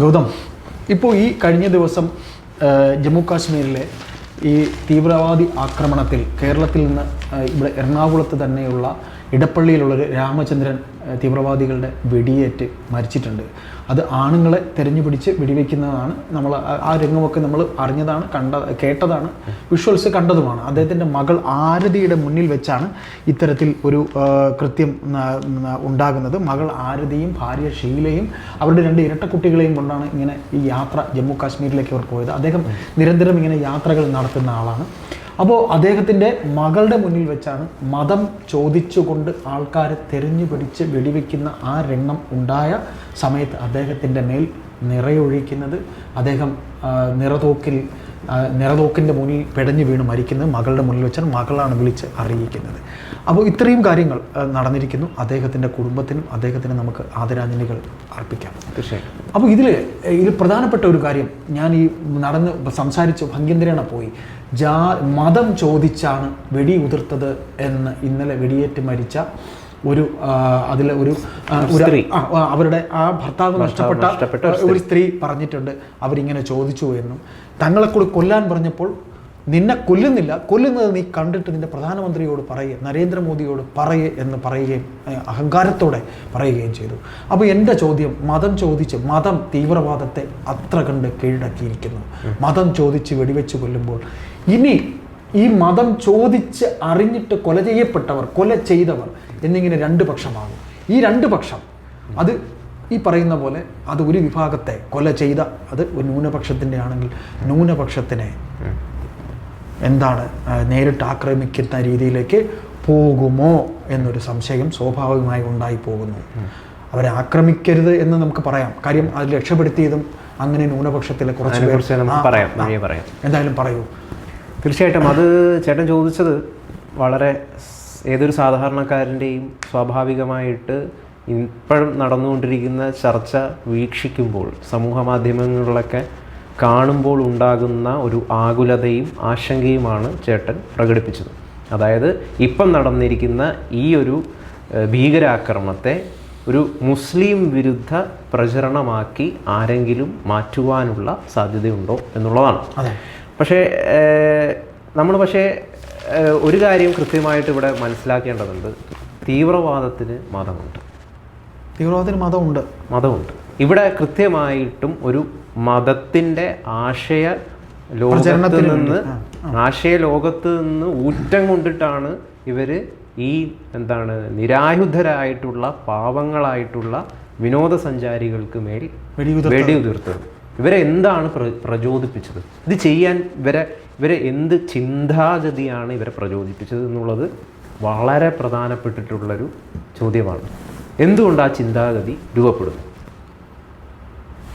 ഗൗതം ഇപ്പോൾ ഈ കഴിഞ്ഞ ദിവസം ജമ്മു കാശ്മീരിലെ ഈ തീവ്രവാദി ആക്രമണത്തിൽ കേരളത്തിൽ നിന്ന് ഇവിടെ എറണാകുളത്ത് തന്നെയുള്ള ഇടപ്പള്ളിയിലുള്ളൊരു രാമചന്ദ്രൻ തീവ്രവാദികളുടെ വെടിയേറ്റ് മരിച്ചിട്ടുണ്ട്. അത് ആണുങ്ങളെ തെരഞ്ഞു പിടിച്ച് വെടിവെക്കുന്നതാണ് നമ്മൾ ആ- രംഗമൊക്കെ നമ്മൾ അറിഞ്ഞതാണ് കണ്ട കേട്ടതാണ് വിഷ്വൽസ് കണ്ടതുമാണ്. അദ്ദേഹത്തിന്റെ മകൾ ആരതിയുടെ മുന്നിൽ വെച്ചാണ് ഇത്തരത്തിൽ ഒരു കൃത്യം ഉണ്ടാകുന്നത്. മകൾ ആരതിയും ഭാര്യ ഷീലയും അവരുടെ രണ്ട് ഇരട്ട കുട്ടികളെയും കൊണ്ടാണ് ഇങ്ങനെ ഈ യാത്ര ജമ്മു കാശ്മീരിലേക്ക് അവർ പോയത്. അദ്ദേഹം നിരന്തരം ഇങ്ങനെ യാത്രകൾ നടത്തുന്ന ആളാണ്. അപ്പോൾ അദ്ദേഹത്തിന്റെ മകളുടെ മുന്നിൽ വെച്ചാണ് മതം ചോദിച്ചുകൊണ്ട് ആൾക്കാരെ തെരഞ്ഞു പിടിച്ച് വെടിവെക്കുന്ന ആ രംഗം ഉണ്ടായ സമയത്ത് അദ്ദേഹത്തിന്റെ മേൽ നിറയൊഴിക്കുന്നത്. അദ്ദേഹം നിറതോക്കിൽ നിറതോക്കിന്റെ മുന്നിൽ പെടഞ്ഞു വീണ് മരിക്കുന്നത് മകളുടെ മുന്നിൽ വെച്ചാൽ മകളാണ് വിളിച്ച് അറിയിക്കുന്നത്. അപ്പോൾ ഇത്രയും കാര്യങ്ങൾ നടന്നിരിക്കുന്നു. അദ്ദേഹത്തിന്റെ കുടുംബത്തിനും അദ്ദേഹത്തിന് നമുക്ക് ആദരാഞ്ജലികൾ അർപ്പിക്കാം. തീർച്ചയായിട്ടും. അപ്പോൾ ഇതിൽ ഇതിൽ പ്രധാനപ്പെട്ട ഒരു കാര്യം ഞാൻ ഈ നടന്ന് സംസാരിച്ച് ഭംഗ്യന്തരേണ പോയി. ജാ മതം ചോദിച്ചാണ് വെടി ഉതിർത്തത് എന്ന് ഇന്നലെ വെടിയേറ്റ് മരിച്ച ഒരു അതിൽ ഒരു സ്ത്രീ. അവരുടെ ആ ഭർത്താവ് നഷ്ടപ്പെട്ട നഷ്ടപ്പെട്ട ഒരു സ്ത്രീ. പറഞ്ഞിട്ടുണ്ട്. അവരിങ്ങനെ ചോദിച്ചു എന്നും. തങ്ങളെ കൂടി കൊല്ലാൻ പറഞ്ഞപ്പോൾ നിന്നെ കൊല്ലുന്നില്ല. കൊല്ലുന്നത് നീ കണ്ടിട്ട് നിന്റെ പ്രധാനമന്ത്രിയോട് പറയുക നരേന്ദ്രമോദിയോട് പറയേ എന്ന് പറയുകയും അഹങ്കാരത്തോടെ പറയുകയും ചെയ്തു. അപ്പോൾ എന്റെ ചോദ്യം മതം ചോദിച്ച് മതം തീവ്രവാദത്തെ അത്ര കണ്ട് കീഴടക്കിയിരിക്കുന്നു. മതം ചോദിച്ച് വെടിവെച്ച് കൊല്ലുമ്പോൾ ഇനി ഈ മതം ചോദിച്ച് അറിഞ്ഞിട്ട് കൊല ചെയ്യപ്പെട്ടവർ കൊല ചെയ്തവർ എന്നിങ്ങനെ രണ്ട് പക്ഷമാണ്. ഈ രണ്ട് പക്ഷം അത് ഈ പറയുന്ന പോലെ അത് ഒരു വിഭാഗത്തെ കൊല ചെയ്ത അത് ഒരു ന്യൂനപക്ഷത്തിന്റെ ആണെങ്കിൽ ന്യൂനപക്ഷത്തിനെ എന്താണ് നേരിട്ട് ആക്രമിക്കുന്ന രീതിയിലേക്ക് പോകുമോ എന്നൊരു സംശയം സ്വാഭാവികമായി ഉണ്ടായി പോകുന്നു. അവരെ ആക്രമിക്കരുത് എന്ന് നമുക്ക് പറയാം. കാര്യം അത് രക്ഷപ്പെടുത്തിയതും അങ്ങനെ ന്യൂനപക്ഷത്തിലെ കുറച്ച് പേർ പറയാം. പറയാം. എന്തായാലും പറയൂ. തീർച്ചയായിട്ടും അത് ചേട്ടൻ ചോദിച്ചത് വളരെ ഏതൊരു സാധാരണക്കാരന്റെയും സ്വാഭാവികമായിട്ട് ഇപ്പോഴും നടന്നുകൊണ്ടിരിക്കുന്ന ചർച്ച വീക്ഷിക്കുമ്പോൾ സമൂഹ മാധ്യമങ്ങളിലൊക്കെ കാണുമ്പോൾ ഉണ്ടാകുന്ന ഒരു ആകുലതയും ആശങ്കയുമാണ് ചേട്ടൻ പ്രകടിപ്പിച്ചത്. അതായത് ഇപ്പം നടന്നിരിക്കുന്ന ഈ ഒരു ഭീകരാക്രമണത്തെ ഒരു മുസ്ലിം വിരുദ്ധ പ്രചരണമാക്കി ആരെങ്കിലും മാറ്റുവാനുള്ള സാധ്യതയുണ്ടോ എന്നുള്ളതാണ്. പക്ഷേ നമ്മൾ പക്ഷേ ഒരു കാര്യം കൃത്യമായിട്ട് ഇവിടെ മനസ്സിലാക്കേണ്ടതുണ്ട്. തീവ്രവാദത്തിന് മതമുണ്ട്. തീവ്രവാദത്തിന് മതമുണ്ട്. മതമുണ്ട്. ഇവിടെ കൃത്യമായിട്ടും ഒരു മതത്തിന്റെ ആശയ ലോകത്ത് നിന്ന് ആശയ ലോകത്ത് നിന്ന് ഊറ്റം കൊണ്ടിട്ടാണ് ഇവർ ഈ എന്താണ് നിരായുധരായിട്ടുള്ള പാവങ്ങളായിട്ടുള്ള വിനോദസഞ്ചാരികൾക്ക് മേൽ വെടിയുതിർത്തത്. വെടിയുതിർത്തത്. ഇവരെ എന്താണ് പ്ര- പ്രചോദിപ്പിച്ചത്? ഇത് ചെയ്യാൻ ഇവരെ ഇവരെ എന്ത് ചിന്താഗതിയാണ് ഇവരെ പ്രചോദിപ്പിച്ചത് എന്നുള്ളത് വളരെ പ്രധാനപ്പെട്ടിട്ടുള്ളൊരു ചോദ്യമാണ്. എന്തുകൊണ്ട് ആ ചിന്താഗതി രൂപപ്പെടുന്നു?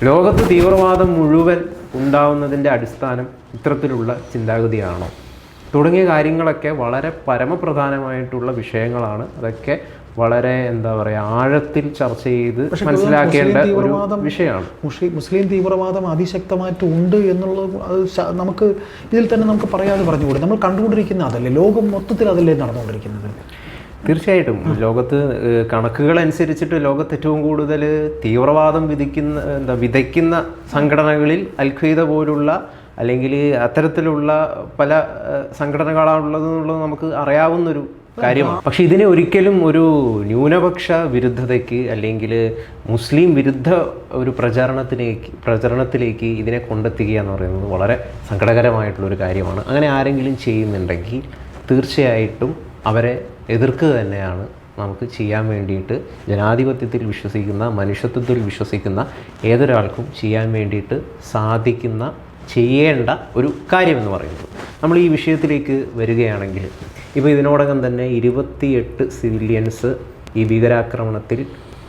ലോകത്ത് തീവ്രവാദം മുഴുവൻ ഉണ്ടാവുന്നതിന്റെ അടിസ്ഥാനം ഇത്തരത്തിലുള്ള ചിന്താഗതിയാണോ? തുടങ്ങിയ കാര്യങ്ങളൊക്കെ വളരെ പരമപ്രധാനമായിട്ടുള്ള വിഷയങ്ങളാണ്. അതൊക്കെ വളരെ എന്താ പറയുക ആഴത്തിൽ ചർച്ച ചെയ്ത് മനസ്സിലാക്കേണ്ട ഒരു വിഷയമാണ്. മുസ്ലിം തീവ്രവാദം അതിശക്തമായിട്ട് ഉണ്ട് എന്നുള്ളത് അത് നമുക്ക് ഇതിൽ തന്നെ നമുക്ക് പറയാതെ പറഞ്ഞുകൂടെ? നമ്മൾ കണ്ടുകൊണ്ടിരിക്കുന്ന അതല്ലേ ലോകം മൊത്തത്തിൽ അതല്ലേ നടന്നുകൊണ്ടിരിക്കുന്നത്? തീർച്ചയായിട്ടും. ലോകത്ത് കണക്കുകൾ അനുസരിച്ചിട്ട് ലോകത്ത് ഏറ്റവും കൂടുതൽ തീവ്രവാദം വിധിക്കുന്ന എന്താ വിതയ്ക്കുന്ന സംഘടനകളിൽ അൽഖ്വീദ പോലുള്ള അല്ലെങ്കിൽ അത്തരത്തിലുള്ള പല സംഘടനകളാണുള്ളത് എന്നുള്ളത് നമുക്ക് അറിയാവുന്നൊരു കാര്യമാണ്. പക്ഷെ ഇതിനെ ഒരിക്കലും ഒരു ന്യൂനപക്ഷ വിരുദ്ധതയ്ക്ക് അല്ലെങ്കിൽ മുസ്ലിം വിരുദ്ധ ഒരു പ്രചാരണത്തിലേക്ക് പ്രചരണത്തിലേക്ക് ഇതിനെ കൊണ്ടെത്തുക എന്ന് പറയുന്നത് വളരെ സങ്കടകരമായിട്ടുള്ള ഒരു കാര്യമാണ്. അങ്ങനെ ആരെങ്കിലും ചെയ്യുന്നുണ്ടെങ്കിൽ തീർച്ചയായിട്ടും അവരെ എതിർക്കുക തന്നെയാണ് നമുക്ക് ചെയ്യാൻ വേണ്ടിയിട്ട് ജനാധിപത്യത്തിൽ വിശ്വസിക്കുന്ന മനുഷ്യത്വത്തിൽ വിശ്വസിക്കുന്ന ഏതൊരാൾക്കും ചെയ്യാൻ വേണ്ടിയിട്ട് സാധിക്കുന്ന ചെയ്യേണ്ട ഒരു കാര്യമെന്ന് പറയുന്നത്. നമ്മൾ ഈ വിഷയത്തിലേക്ക് വരികയാണെങ്കിൽ ഇപ്പോൾ ഇതിനോടകം തന്നെ ഇരുപത്തിയെട്ട് സിവിലിയൻസ് ഈ ഭീകരാക്രമണത്തിൽ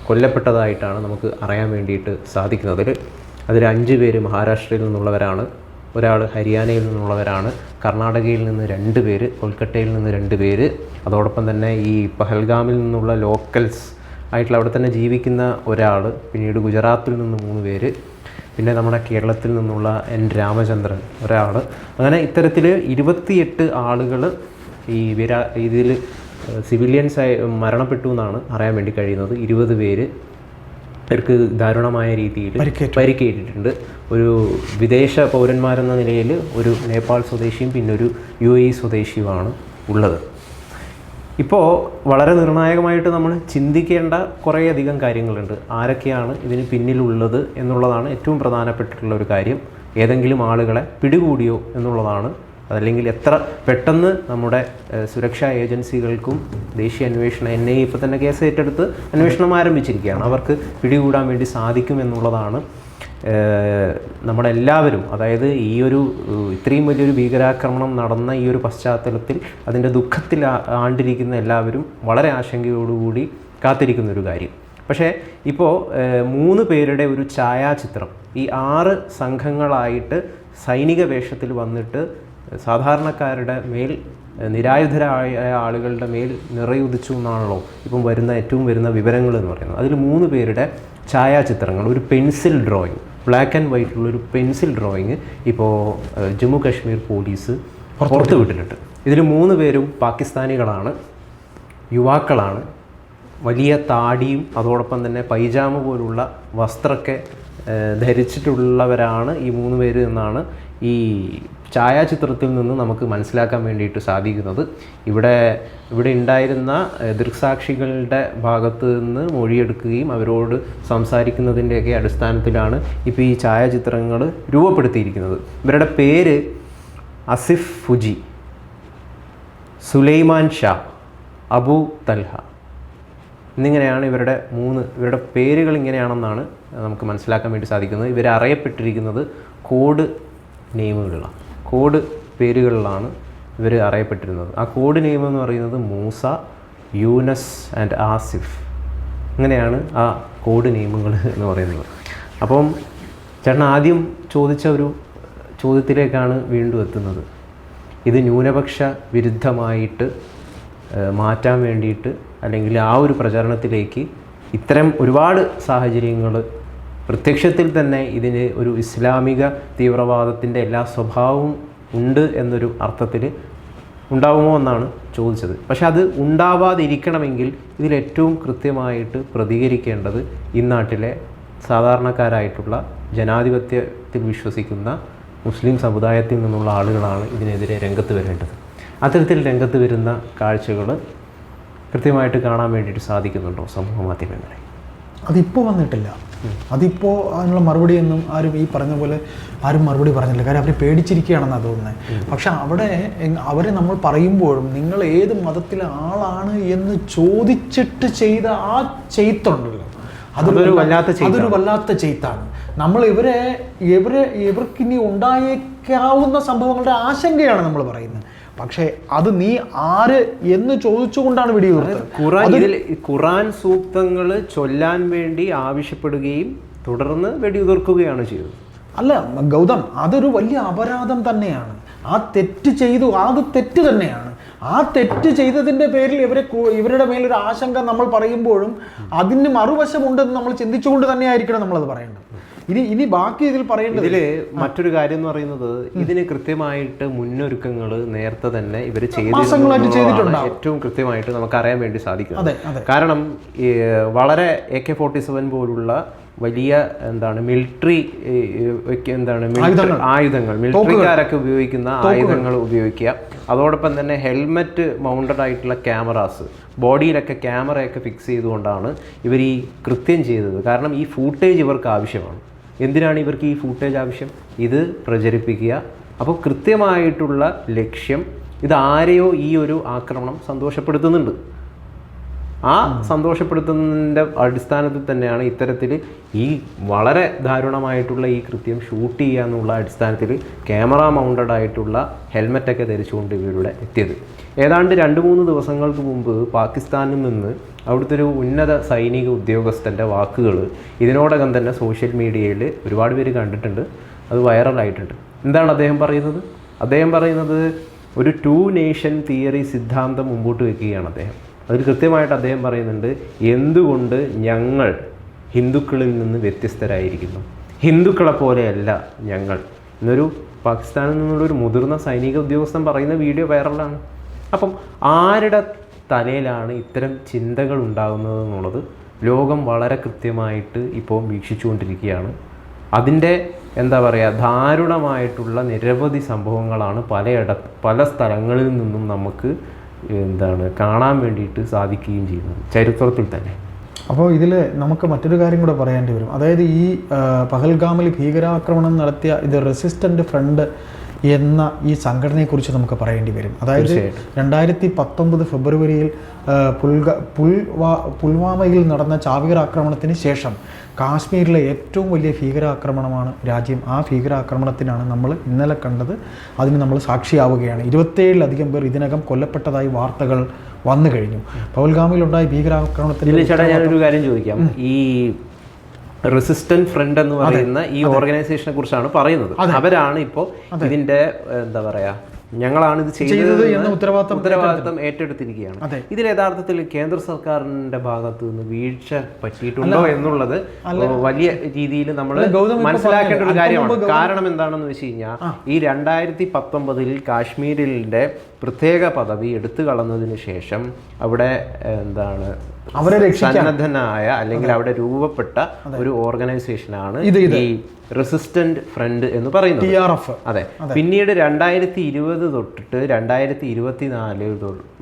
കൊല്ലപ്പെട്ടതായിട്ടാണ് നമുക്ക് അറിയാൻ വേണ്ടിയിട്ട് സാധിക്കുന്നത്. അതിൽ അഞ്ച് പേര് മഹാരാഷ്ട്രയിൽ നിന്നുള്ളവരാണ് ഒരാൾ ഹരിയാനയിൽ നിന്നുള്ളവരാണ് കർണാടകയിൽ നിന്ന് രണ്ട് പേര് കൊൽക്കട്ടയിൽ നിന്ന് രണ്ട് പേര്. അതോടൊപ്പം തന്നെ ഈ പഹൽഗാമിൽ നിന്നുള്ള ലോക്കൽസ് ആയിട്ടുള്ള അവിടെ തന്നെ ജീവിക്കുന്ന ഒരാൾ പിന്നീട് ഗുജറാത്തിൽ നിന്ന് മൂന്ന് പേര് പിന്നെ നമ്മുടെ കേരളത്തിൽ നിന്നുള്ള എൻ രാമചന്ദ്രൻ ഒരാൾ അങ്ങനെ ഇത്തരത്തിൽ ഇരുപത്തിയെട്ട് ആളുകൾ ഈ വിരാ ഇതിൽ സിവിലിയൻസ് ആയി മരണപ്പെട്ടു എന്നാണ് അറിയാൻ വേണ്ടി കഴിയുന്നത്. ഇരുപത് പേര് ഇവർക്ക് ദാരുണമായ രീതിയിൽ പരിക്കേറ്റു. പരിക്കേറ്റിട്ടുണ്ട്. ഒരു വിദേശ പൗരന്മാരെന്ന നിലയിൽ ഒരു നേപ്പാൾ സ്വദേശിയും പിന്നെ ഒരു യു എ സ്വദേശിയുമാണ് ഉള്ളത്. ഇപ്പോൾ വളരെ നിർണായകമായിട്ട് നമ്മൾ ചിന്തിക്കേണ്ട കുറേയധികം കാര്യങ്ങളുണ്ട്. ആരൊക്കെയാണ് ഇതിന് പിന്നിലുള്ളത് എന്നുള്ളതാണ് ഏറ്റവും പ്രധാനപ്പെട്ടിട്ടുള്ള ഒരു കാര്യം. ഏതെങ്കിലും ആളുകളെ പിടികൂടിയോ എന്നുള്ളതാണ് അതല്ലെങ്കിൽ എത്ര പെട്ടെന്ന് നമ്മുടെ സുരക്ഷാ ഏജൻസികൾക്കും ദേശീയ അന്വേഷണ എൻ ഐ ഇപ്പോൾ തന്നെ കേസ് ഏറ്റെടുത്ത് അന്വേഷണം ആരംഭിച്ചിരിക്കുകയാണ്. അവർക്ക് പിടികൂടാൻ വേണ്ടി സാധിക്കും എന്നുള്ളതാണ്. നമ്മളെല്ലാവരും അതായത് ഈ ഒരു ഇത്രയും വലിയൊരു ഭീകരാക്രമണം നടന്ന ഈ ഒരു പശ്ചാത്തലത്തിൽ അതിന്റെ ദുഃഖത്തിൽ ആണ്ടിരിക്കുന്ന എല്ലാവരും വളരെ ആശങ്കയോടുകൂടി കാത്തിരിക്കുന്ന ഒരു കാര്യം. പക്ഷേ ഇപ്പോൾ മൂന്ന് പേരുടെ ഒരു ഛായാചിത്രം ഈ ആറ് സംഘങ്ങളായിട്ട് സൈനിക വേഷത്തിൽ വന്നിട്ട് സാധാരണക്കാരുടെ മേൽ നിരായുധരായ ആളുകളുടെ മേൽ നിറയുദിച്ചു എന്നാണല്ലോ ഇപ്പം വരുന്ന ഏറ്റവും വരുന്ന വിവരങ്ങൾ എന്ന് പറയുന്നത്. അതിൽ മൂന്ന് പേരുടെ ഛായാചിത്രങ്ങൾ ഒരു പെൻസിൽ ഡ്രോയിങ് ബ്ലാക്ക് ആൻഡ് വൈറ്റിലുള്ള ഒരു പെൻസിൽ ഡ്രോയിങ് ഇപ്പോൾ ജമ്മു കാശ്മീർ പോലീസ് പുറത്ത് വിട്ടിട്ടുണ്ട് ഇതിൽ മൂന്ന് പേരും പാകിസ്ഥാനികളാണ് യുവാക്കളാണ്. വലിയ താടിയും അതോടൊപ്പം തന്നെ പൈജാമ പോലുള്ള വസ്ത്രമൊക്കെ ധരിച്ചിട്ടുള്ളവരാണ് ഈ മൂന്ന് പേര് എന്നാണ് ഈ ഛായാചിത്രത്തിൽ നിന്ന് നമുക്ക് മനസ്സിലാക്കാൻ വേണ്ടിയിട്ട് സാധിക്കുന്നത് ഇവിടെ ഇവിടെ ഉണ്ടായിരുന്ന ദൃക്സാക്ഷികളുടെ ഭാഗത്ത് നിന്ന് മൊഴിയെടുക്കുകയും അവരോട് സംസാരിക്കുന്നതിന്റെയൊക്കെ അടിസ്ഥാനത്തിലാണ് ഇപ്പോൾ ഈ ഛായാചിത്രങ്ങൾ രൂപപ്പെടുത്തിയിരിക്കുന്നത്. ഇവരുടെ പേര് അസിഫ് ഫുജി സുലൈമാൻ ഷാ അബു തൽഹ. എന്നിങ്ങനെയാണ് ഇവരുടെ മൂന്ന് ഇവരുടെ പേരുകൾ ഇങ്ങനെയാണെന്നാണ് നമുക്ക് മനസ്സിലാക്കാൻ വേണ്ടി സാധിക്കുന്നത്. ഇവർ അറിയപ്പെട്ടിരിക്കുന്നത് കോഡ് നെയിമുകളിലാണ് കോഡ് പേരുകളിലാണ് ഇവർ അറിയപ്പെട്ടിരുന്നത്. ആ കോഡ് നെയിം എന്ന് പറയുന്നത് മൂസ യൂനസ് ആൻഡ് ആസിഫ്. അങ്ങനെയാണ് ആ കോഡ് നെയിമുകൾ എന്ന് പറയുന്നത്. അപ്പം ചേട്ടൻ ആദ്യം ചോദിച്ച ഒരു ചോദ്യത്തിലേക്കാണ് വീണ്ടും എത്തുന്നത്. ഇത് ന്യൂനപക്ഷ വിരുദ്ധമായിട്ട് മാറ്റാൻ വേണ്ടിയിട്ട് അല്ലെങ്കിൽ ആ ഒരു പ്രചരണത്തിലേക്ക് ഇത്തരം ഒരുപാട് സാഹചര്യങ്ങൾ പ്രത്യക്ഷത്തിൽ തന്നെ ഇതിന് ഒരു ഇസ്ലാമിക തീവ്രവാദത്തിന്റെ എല്ലാ സ്വഭാവവും ഉണ്ട് എന്നൊരു അർത്ഥത്തിൽ ഉണ്ടാവുമോ എന്നാണ് ചോദിച്ചത്. പക്ഷെ അത് ഉണ്ടാവാതിരിക്കണമെങ്കിൽ ഇതിലേറ്റവും കൃത്യമായിട്ട് പ്രതികരിക്കേണ്ടത് ഈ നാട്ടിലെ സാധാരണക്കാരായിട്ടുള്ള ജനാധിപത്യത്തിൽ വിശ്വസിക്കുന്ന മുസ്ലിം സമുദായത്തിൽ നിന്നുള്ള ആളുകളാണ് ഇതിനെതിരെ രംഗത്ത് വരേണ്ടത്. അത്തരത്തിൽ രംഗത്ത് വരുന്ന കാഴ്ചകൾ കൃത്യമായിട്ട് കാണാൻ വേണ്ടിയിട്ട് സാധിക്കുന്നുണ്ടോ സമൂഹ മാധ്യമങ്ങളെ? അതിപ്പോൾ വന്നിട്ടില്ല. അതിപ്പോൾ അതിനുള്ള മറുപടിയൊന്നും ആരും ഈ പറഞ്ഞ പോലെ ആരും മറുപടി പറഞ്ഞില്ല. കാര്യം അവർ പേടിച്ചിരിക്കുകയാണെന്നാണ് തോന്നുന്നത് പക്ഷെ അവിടെ അവരെ നമ്മൾ പറയുമ്പോഴും നിങ്ങൾ ഏത് മതത്തിലെ ആളാണ് എന്ന് ചോദിച്ചിട്ട് ചെയ്ത ആ ചെയ്ത്തുണ്ടല്ലോ. അതൊരു വല്ലാത്ത. അതൊരു വല്ലാത്ത ചെയ്ത്താണ്. നമ്മൾ ഇവരെ ഇവരെ ഇവർക്കിനി ഉണ്ടായേക്കാവുന്ന സംഭവങ്ങളുടെ ആശങ്കയാണ് നമ്മൾ പറയുന്നത്. പക്ഷേ അത് നീ ആര് എന്ന് ചോദിച്ചുകൊണ്ടാണ് വെടിയുതിർത്തത്? ഖുറാൻ സൂക്തങ്ങൾ ചൊല്ലാൻ വേണ്ടി ആവശ്യപ്പെടുകയും തുടർന്ന് വെടിയുതിർക്കുകയാണ് ചെയ്തത്. അല്ല ഗൗതം അതൊരു വലിയ അപരാധം തന്നെയാണ്. ആ തെറ്റ് ചെയ്തു അത് തെറ്റ് തന്നെയാണ്. ആ തെറ്റ് ചെയ്തതിന്റെ പേരിൽ ഇവരെ ഇവരുടെ മേലൊരു ആശങ്ക നമ്മൾ പറയുമ്പോഴും അതിന് മറുവശമുണ്ടെന്ന് നമ്മൾ ചിന്തിച്ചുകൊണ്ട് തന്നെയായിരിക്കണം നമ്മളത് പറയേണ്ടത്. ഇനി ഇനി ബാക്കി ഇതിൽ പറയേണ്ടത് ഇതിൽ മറ്റൊരു കാര്യം എന്ന് പറയുന്നത് ഇതിന് കൃത്യമായിട്ട് മുന്നൊരുക്കങ്ങൾ നേരത്തെ തന്നെ ഇവർ ചെയ്തിട്ടുണ്ട് ഏറ്റവും കൃത്യമായിട്ട് നമുക്ക് അറിയാൻ വേണ്ടി സാധിക്കും കാരണം വളരെ എ കെ ഫോർട്ടി സെവൻ പോലുള്ള വലിയ എന്താണ് മിലിറ്ററി എന്താണ് ആയുധങ്ങൾ. മിലിറ്ററിക്കാരൊക്കെ ഉപയോഗിക്കുന്ന ആയുധങ്ങൾ ഉപയോഗിക്കുക. അതോടൊപ്പം തന്നെ ഹെൽമെറ്റ് മൗണ്ടഡ് ആയിട്ടുള്ള ക്യാമറാസ് ബോഡിയിലൊക്കെ ക്യാമറയൊക്കെ ഫിക്സ് ചെയ്തുകൊണ്ടാണ് ഇവർ ഈ കൃത്യം ചെയ്തത്. കാരണം ഈ ഫൂട്ടേജ് ഇവർക്ക് ആവശ്യമാണ്. എന്തിനാണ് ഇവർക്ക് ഈ ഫൂട്ടേജ് ആവശ്യം? ഇത് പ്രചരിപ്പിക്കുക. അപ്പോൾ കൃത്യമായിട്ടുള്ള ലക്ഷ്യം ഇത് ആരെയോ ഈ ഒരു ആക്രമണം സന്തോഷപ്പെടുത്തുന്നുണ്ട്. ആ സന്തോഷപ്പെടുത്തുന്നതിന്റെ അടിസ്ഥാനത്തിൽ തന്നെയാണ് ഇത്തരത്തിൽ ഈ വളരെ ദാരുണമായിട്ടുള്ള ഈ കൃത്യം ഷൂട്ട് ചെയ്യുക എന്നുള്ള അടിസ്ഥാനത്തിൽ ക്യാമറ മൗണ്ടഡ് ആയിട്ടുള്ള ഹെൽമെറ്റൊക്കെ ധരിച്ചുകൊണ്ട് ഇവരുടെ എത്തിയത്. ഏതാണ്ട് രണ്ട് മൂന്ന് ദിവസങ്ങൾക്ക് മുമ്പ് പാകിസ്ഥാനിൽ നിന്ന് അവിടുത്തെ ഒരു ഉന്നത സൈനിക ഉദ്യോഗസ്ഥന്റെ വാക്കുകൾ ഇതിനോടകം തന്നെ സോഷ്യൽ മീഡിയയിൽ ഒരുപാട് പേര് കണ്ടിട്ടുണ്ട്. അത് വൈറലായിട്ടുണ്ട്. എന്താണ് അദ്ദേഹം പറയുന്നത്? അദ്ദേഹം പറയുന്നത് ഒരു ടു നേഷൻ തിയറി സിദ്ധാന്തം മുമ്പോട്ട് വെക്കുകയാണ് അദ്ദേഹം. അതിൽ കൃത്യമായിട്ട് അദ്ദേഹം പറയുന്നുണ്ട് എന്തുകൊണ്ട് ഞങ്ങൾ ഹിന്ദുക്കളിൽ നിന്ന് വ്യത്യസ്തരായിരിക്കുന്നു? ഹിന്ദുക്കളെ പോലെയല്ല ഞങ്ങൾ. എന്നൊരു പാകിസ്ഥാനിൽ നിന്നുള്ള ഒരു മുതിർന്ന സൈനിക ഉദ്യോഗസ്ഥൻ പറയുന്ന വീഡിയോ വൈറലാണ്. അപ്പം ആരുടെ തലയിലാണ് ഇത്തരം ചിന്തകൾ ഉണ്ടാകുന്നത് എന്നുള്ളത് ലോകം വളരെ കൃത്യമായിട്ട് ഇപ്പോൾ വീക്ഷിച്ചുകൊണ്ടിരിക്കുകയാണ്. അതിന്റെ എന്താ പറയുക ദാരുണമായിട്ടുള്ള നിരവധി സംഭവങ്ങളാണ് പലയിട പല സ്ഥലങ്ങളിൽ നിന്നും നമുക്ക് എന്താണ് കാണാൻ വേണ്ടിയിട്ട് സാധിക്കുകയും ചെയ്യുന്നത് ചരിത്രത്തിൽ തന്നെ. അപ്പോൾ ഇതിൽ നമുക്ക് മറ്റൊരു കാര്യം കൂടെ പറയേണ്ടി വരും. അതായത് ഈ പഹൽഗാമിൽ ഭീകരാക്രമണം നടത്തിയ ഇത് റെസിസ്റ്റന്റ് ഫ്രണ്ട് എന്ന ഈ സംഘടനയെക്കുറിച്ച് നമുക്ക് പറയേണ്ടി വരും. അതായത് രണ്ടായിരത്തി പത്തൊമ്പത് ഫെബ്രുവരിയിൽ പുൽഗ പുൽവാ പുൽവാമയിൽ നടന്ന ചാവികരാക്രമണത്തിന് ശേഷം കാശ്മീരിലെ ഏറ്റവും വലിയ ഭീകരാക്രമണമാണ് രാജ്യം. ആ ഭീകരാക്രമണത്തിനാണ് നമ്മൾ ഇന്നലെ കണ്ടത്. അതിന് നമ്മൾ സാക്ഷിയാവുകയാണ്. ഇരുപത്തേഴിലധികം പേർ ഇതിനകം കൊല്ലപ്പെട്ടതായി വാർത്തകൾ വന്നു കഴിഞ്ഞു. പൗൽഗാമിലുണ്ടായ ഭീകരാക്രമണത്തിൽ ചേട്ടാ ഞാനൊരു കാര്യം ചോദിക്കാം. ഈ റെസിസ്റ്റന്റ് ഫ്രണ്ട് എന്ന് പറയുന്ന ഈ ഓർഗനൈസേഷനെ കുറിച്ചാണ് പറയുന്നത്. അവരാണ് ഇപ്പോൾ ഇതിന്റെ എന്താ പറയാ ഞങ്ങളാണ് ഇത് ചെയ്തത് എന്ന് ഉത്തരവാദിത്തം ഉത്തരവാദിത്തം ഏറ്റെടുത്തിരിക്കുകയാണ്. ഇതിൽ യഥാർത്ഥത്തിൽ കേന്ദ്ര സർക്കാരിന്റെ ഭാഗത്ത് നിന്ന് വീഴ്ച പറ്റിയിട്ടുണ്ടോ എന്നുള്ളത് വലിയ രീതിയിൽ നമ്മൾ മനസ്സിലാക്കേണ്ട ഒരു കാര്യമാണ്. കാരണം എന്താണെന്ന് വെച്ച് കഴിഞ്ഞാൽ ഈ രണ്ടായിരത്തി പത്തൊമ്പതിൽ കാശ്മീരിന്റെ പ്രത്യേക പദവി എടുത്തു കളഞ്ഞതിന് ശേഷം അവിടെ എന്താണ് അവരെ സന്നദ്ധനായ അല്ലെങ്കിൽ അവിടെ രൂപപ്പെട്ട ഒരു ഓർഗനൈസേഷനാണ് ഈ റെസിസ്റ്റന്റ് ഫ്രണ്ട് എന്ന് പറയുന്നത്. അതെ. പിന്നീട് രണ്ടായിരത്തി ഇരുപത് തൊട്ടിട്ട് രണ്ടായിരത്തി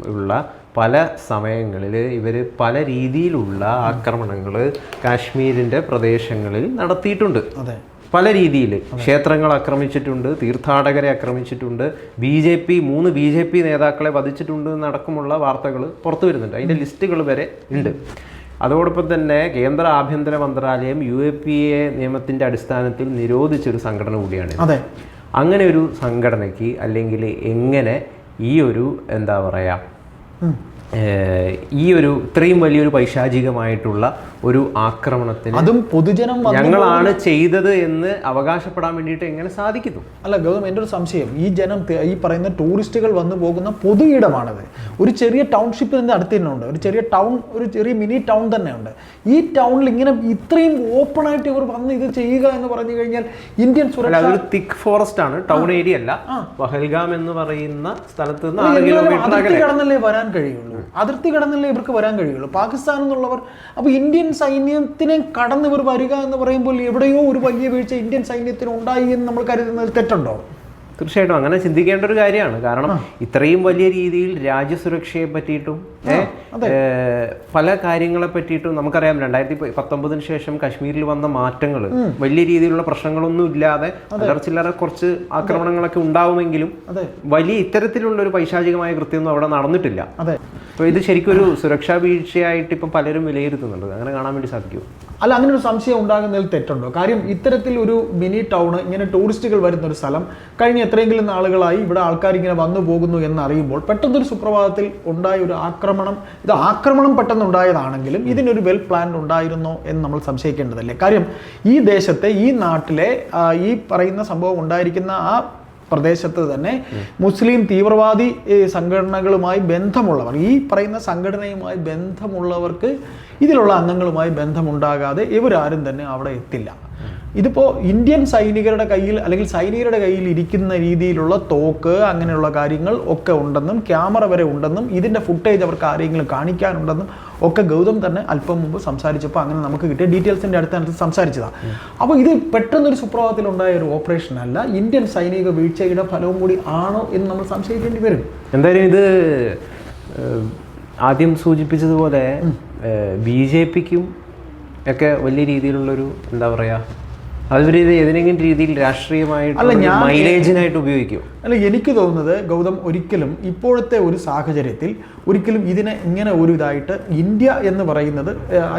ഉള്ള പല സമയങ്ങളിൽ ഇവർ പല രീതിയിലുള്ള ആക്രമണങ്ങൾ കാശ്മീരിന്റെ പ്രദേശങ്ങളിൽ നടത്തിയിട്ടുണ്ട്. അതെ. പല രീതിയിൽ ക്ഷേത്രങ്ങൾ ആക്രമിച്ചിട്ടുണ്ട് തീർത്ഥാടകരെ ആക്രമിച്ചിട്ടുണ്ട് ബി ജെ പി മൂന്ന് ബി ജെ പി നേതാക്കളെ വധിച്ചിട്ടുണ്ട് എന്നടക്കമുള്ള വാർത്തകൾ പുറത്തു വരുന്നുണ്ട്. അതിന്റെ ലിസ്റ്റുകൾ വരെ ഉണ്ട്. അതോടൊപ്പം തന്നെ കേന്ദ്ര ആഭ്യന്തര മന്ത്രാലയം യു എ പി എ നിയമത്തിന്റെ അടിസ്ഥാനത്തിൽ നിരോധിച്ചൊരു സംഘടന കൂടിയാണ് അതെ. അങ്ങനെ ഒരു സംഘടനയ്ക്ക് അല്ലെങ്കിൽ എങ്ങനെ ഈ ഒരു എന്താ പറയുക ഈ ഒരു ഇത്രയും വലിയൊരു പൈശാചികമായിട്ടുള്ള ഒരു ആക്രമണത്തിന് അതും പൊതുജനം ഞങ്ങളാണ് ചെയ്തത് എന്ന് അവകാശപ്പെടാൻ വേണ്ടിയിട്ട് എങ്ങനെ സാധിക്കുന്നു? അല്ല ഗൗതം എന്റെ ഒരു സംശയം. ഈ ജനം ഈ പറയുന്ന ടൂറിസ്റ്റുകൾ വന്നു പോകുന്ന പൊതു ഇടമാണത്. ഒരു ചെറിയ ടൗൺഷിപ്പ് ഇതിന്റെ അടുത്ത് തന്നെ ഉണ്ട്. ഒരു ചെറിയ ടൗൺ ഒരു ചെറിയ മിനി ടൗൺ തന്നെ ഉണ്ട്. ഈ ടൗണിൽ ഇങ്ങനെ ഇത്രയും ഓപ്പൺ ആയിട്ട് ഇവർ വന്ന് ഇത് ചെയ്യുക എന്ന് പറഞ്ഞു കഴിഞ്ഞാൽ ഇന്ത്യൻ സുരക്ഷ അതൊരു തിക്ക് ഫോറസ്റ്റ് ആണ്. ടൗൺ ഏരിയ അല്ല. പഹൽഗാം എന്ന് പറയുന്ന സ്ഥലത്ത് നിന്ന് കടന്നല്ലേ വരാൻ കഴിയുള്ളൂ? അതിർത്തി കടന്നല്ലേ ഇവർക്ക് വരാൻ കഴിയുള്ളൂ. പാകിസ്ഥാൻ എന്നുള്ളവർ അപ്പോൾ ഇന്ത്യൻ സൈന്യത്തിനെ കടന്ന് ഇവർ വരിക എന്ന് പറയുമ്പോൾ എവിടെയോ ഒരു വലിയ വീഴ്ച ഇന്ത്യൻ സൈന്യത്തിന് ഉണ്ടായി എന്ന് നമ്മൾ കരുതുന്നതിൽ തെറ്റുണ്ടോ? തീർച്ചയായിട്ടും അങ്ങനെ ചിന്തിക്കേണ്ട ഒരു കാര്യമാണ്. കാരണം ഇത്രയും വലിയ രീതിയിൽ രാജ്യസുരക്ഷയെ പറ്റിയിട്ടും പല കാര്യങ്ങളെ പറ്റിയിട്ടും നമുക്കറിയാം. രണ്ടായിരത്തി പത്തൊമ്പതിന് ശേഷം കാശ്മീരിൽ വന്ന മാറ്റങ്ങൾ വലിയ രീതിയിലുള്ള പ്രശ്നങ്ങളൊന്നും ഇല്ലാതെ ചില്ലറ കുറച്ച് ആക്രമണങ്ങളൊക്കെ ഉണ്ടാവുമെങ്കിലും വലിയ ഇത്തരത്തിലുള്ള ഒരു പൈശാചികമായ കൃത്യമൊന്നും അവിടെ നടന്നിട്ടില്ല. അപ്പോൾ ഇത് ശരിക്കും ഒരു സുരക്ഷാ വീഴ്ചയായിട്ട് ഇപ്പം പലരും വിലയിരുത്തുന്നുണ്ട്. അങ്ങനെ കാണാൻ വേണ്ടി സാധിക്കും അല്ല അങ്ങനെ ഒരു സംശയം ഉണ്ടാകുന്നതിൽ തെറ്റുണ്ടോ? കാര്യം ഇത്തരത്തിൽ ഒരു മിനി ടൗണ് ഇങ്ങനെ ടൂറിസ്റ്റുകൾ വരുന്ന ഒരു സ്ഥലം കഴിഞ്ഞ എത്രയെങ്കിലും നാളുകളായി ഇവിടെ ആൾക്കാർ ഇങ്ങനെ വന്നു പോകുന്നു എന്നറിയുമ്പോൾ പെട്ടെന്നൊരു സുപ്രഭാതത്തിൽ ഉണ്ടായ ഒരു ആക്രമണം ഇത് ആക്രമണം പെട്ടെന്നുണ്ടായതാണെങ്കിലും ഇതിനൊരു വെൽ പ്ലാൻ ഉണ്ടായിരുന്നോ എന്ന് നമ്മൾ സംശയിക്കേണ്ടതല്ലേ? കാര്യം ഈ ദേശത്തെ ഈ നാട്ടിലെ ഈ പറയുന്ന സംഭവം ഉണ്ടായിരിക്കുന്ന ആ പ്രദേശത്ത് തന്നെ മുസ്ലിം തീവ്രവാദി സംഘടനകളുമായി ബന്ധമുള്ളവർ ഈ പറയുന്ന സംഘടനയുമായി ബന്ധമുള്ളവർക്ക് ഇതിലുള്ള അംഗങ്ങളുമായി ബന്ധമുണ്ടാകാതെ ഇവരാരും തന്നെ അവിടെ എത്തില്ല. ഇതിപ്പോൾ ഇന്ത്യൻ സൈനികരുടെ കയ്യിൽ അല്ലെങ്കിൽ സൈനികരുടെ കയ്യിൽ ഇരിക്കുന്ന രീതിയിലുള്ള തോക്ക് അങ്ങനെയുള്ള കാര്യങ്ങൾ ഒക്കെ ഉണ്ടെന്നും ക്യാമറ വരെ ഉണ്ടെന്നും ഇതിന്റെ ഫുട്ടേജ് അവർക്ക് ആരെങ്കിലും കാണിക്കാനുണ്ടെന്നും ഒക്കെ ഗൗതം തന്നെ അല്പം മുമ്പ് സംസാരിച്ചപ്പോൾ അങ്ങനെ നമുക്ക് കിട്ടിയ ഡീറ്റെയിൽസിന്റെ അടുത്ത് സംസാരിച്ചതാണ് അപ്പോൾ ഇത് പെട്ടെന്നൊരു സുപ്രഭാതത്തിലുണ്ടായ ഒരു ഓപ്പറേഷൻ അല്ല ഇന്ത്യൻ സൈനിക വീഴ്ചയുടെ ഫലവും കൂടി ആണോ എന്ന് നമ്മൾ സംശയിക്കേണ്ടി വരും. എന്തായാലും ഇത് ആദ്യം സൂചിപ്പിച്ചതുപോലെ ബി ജെ പിക്കും ഒക്കെ വലിയ രീതിയിലുള്ളൊരു എന്താ പറയുക അവർ ഇത് ഏതെങ്കിലും രീതിയിൽ രാഷ്ട്രീയമായിട്ട് ഞാൻ- മൈലേജിനായിട്ട് ഉപയോഗിക്കും. അല്ല എനിക്ക് തോന്നുന്നത് ഗൗതം ഒരിക്കലും ഇപ്പോഴത്തെ ഒരു സാഹചര്യത്തിൽ ഒരിക്കലും ഇതിനെ ഇങ്ങനെ ഒരു ഇതായിട്ട് ഇന്ത്യ എന്ന് പറയുന്നത്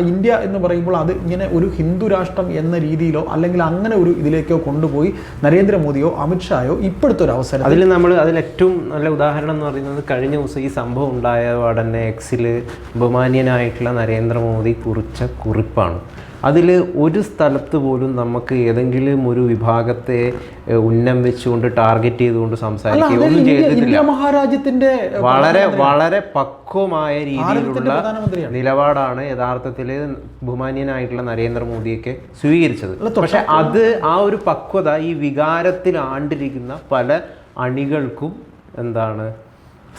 ഇന്ത്യ എന്ന് പറയുമ്പോൾ അത് ഇങ്ങനെ ഒരു ഹിന്ദു രാഷ്ട്രം എന്ന രീതിയിലോ അല്ലെങ്കിൽ അങ്ങനെ ഒരു ഇതിലേക്കോ കൊണ്ടുപോയി നരേന്ദ്രമോദിയോ അമിത്ഷായോ ഇപ്പോഴത്തെ ഒരു അവസരം അതിൽ നമ്മൾ അതിൽ ഏറ്റവും നല്ല ഉദാഹരണം എന്ന് പറയുന്നത് കഴിഞ്ഞ ദിവസം ഈ സംഭവം ഉണ്ടായ ഉടനെ എക്സിൽ ബഹുമാന്യനായിട്ടുള്ള നരേന്ദ്രമോദി കുറിച്ച കുറിപ്പാണ്. അതിൽ ഒരു സ്ഥലത്ത് പോലും നമുക്ക് ഏതെങ്കിലും ഒരു വിഭാഗത്തെ ഉന്നം വെച്ചുകൊണ്ട് ടാർഗറ്റ് ചെയ്തുകൊണ്ട് ഒന്നും ചെയ്തിട്ടില്ല. മഹാരാജ്യത്തിന്റെ വളരെ വളരെ പക്വമായ രീതിയിലുള്ള നിലപാടാണ് യഥാർത്ഥത്തിൽ ബഹുമാന്യനായിട്ടുള്ള നരേന്ദ്രമോദിയൊക്കെ സ്വീകരിച്ചത്. പക്ഷെ അത് ആ ഒരു പക്വത ഈ വികാരത്തിൽ ആണ്ടിരിക്കുന്ന പല അണികൾക്കും എന്താണ്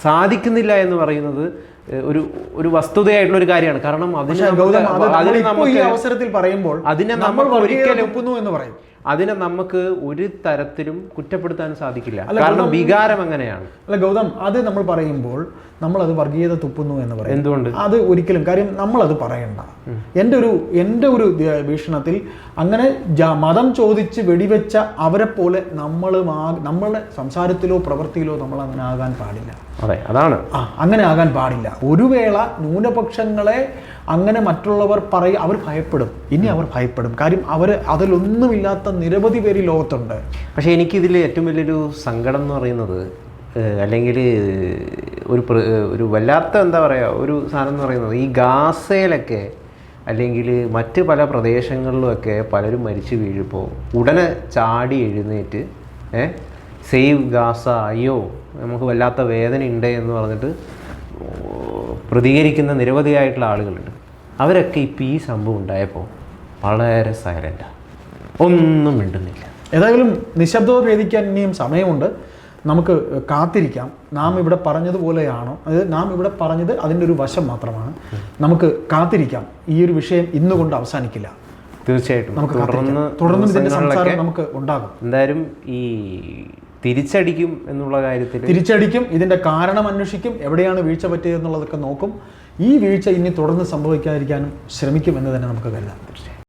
സാധിക്കുന്നില്ല എന്ന് പറയുന്നത് ഒരു ഒരു വസ്തുതയായിട്ടുള്ള ഒരു കാര്യമാണ്. കാരണം അതിന് അവസരത്തിൽ പറയുമ്പോൾ അതിനെ നമ്മൾ ഒരിക്കലും- എന്ന് പറയും. അതിനെ നമുക്ക് ഒരു തരത്തിലും കുറ്റപ്പെടുത്താൻ സാധിക്കില്ല. കാരണം വികാരം അങ്ങനെയാണ്. അല്ല ഗൗതം അത് നമ്മൾ പറയുമ്പോൾ നമ്മൾ അത് വർഗീയത തുപ്പുന്നു എന്ന് പറയും. എന്തുകൊണ്ട്? അത് ഒരിക്കലും കാര്യം നമ്മൾ അത് പറയണ്ട എന്റെ ഒരു എന്റെ ഒരു ഭീഷണത്തിൽ വീക്ഷണത്തിൽ അങ്ങനെ മതം ചോദിച്ച് വെടിവെച്ച അവരെ പോലെ നമ്മൾ നമ്മളുടെ സംസാരത്തിലോ പ്രവൃത്തിയിലോ നമ്മൾ അങ്ങനെ ആകാൻ പാടില്ല. അതെ അതാണ്. ആ അങ്ങനെ ആകാൻ പാടില്ല. ഒരു വേള ന്യൂനപക്ഷങ്ങളെ അങ്ങനെ മറ്റുള്ളവർ പറയ അവർ ഭയപ്പെടും. ഇനി അവർ ഭയപ്പെടും. കാര്യം അവർ അതിലൊന്നുമില്ലാത്ത നിരവധി പേര് ലോകത്തുണ്ട്. പക്ഷേ എനിക്കിതിൽ ഏറ്റവും വലിയൊരു സങ്കടം എന്ന് പറയുന്നത് അല്ലെങ്കിൽ ഒരു ഒരു വല്ലാത്ത എന്താ പറയുക ഒരു സാധനം എന്ന് പറയുന്നത് ഈ ഗാസയിലൊക്കെ അല്ലെങ്കിൽ മറ്റ് പല പ്രദേശങ്ങളിലുമൊക്കെ പലരും മരിച്ചു വീഴുമ്പോൾ ഉടനെ ചാടി എഴുന്നേറ്റ് ഏ സേവ് ഗാസ അയ്യോ നമുക്ക് വല്ലാത്ത വേദന ഉണ്ട് എന്ന് പറഞ്ഞിട്ട് പ്രതികരിക്കുന്ന നിരവധിയായിട്ടുള്ള ആളുകളുണ്ട്. അവരൊക്കെ ഇപ്പം ഈ സംഭവം ഉണ്ടായപ്പോൾ വളരെ സൈലന്റാണ് ഒന്നും മിണ്ടുന്നില്ല. ഏതായാലും നിശബ്ദത ഭേദിക്കാൻ ഇനിയും സമയമുണ്ട്. നമുക്ക് കാത്തിരിക്കാം. നാം ഇവിടെ പറഞ്ഞതുപോലെയാണോ? അത് നാം ഇവിടെ പറഞ്ഞത് അതിന്റെ ഒരു വശം മാത്രമാണ്. നമുക്ക് കാത്തിരിക്കാം. ഈ ഒരു വിഷയം ഇന്നുകൊണ്ട് അവസാനിക്കില്ല. തീർച്ചയായിട്ടും. നമുക്ക് തുടർന്ന് തുടർന്നും ഇതിന്റെ സംസാരം നമുക്ക് ഉണ്ടാകും. എന്തായാലും ഈ തിരിച്ചടിക്കും എന്നുള്ള കാര്യത്തിൽ തിരിച്ചടിക്കും ഇതിന്റെ കാരണം അന്വേഷിക്കും എവിടെയാണ് വീഴ്ച പറ്റിയതെന്നുള്ളതൊക്കെ നോക്കും. ഈ വീഴ്ച ഇനി തുടർന്ന് സംഭവിക്കാതിരിക്കാനും ശ്രമിക്കും എന്ന് തന്നെ നമുക്ക് കരുതാം. തീർച്ചയായും.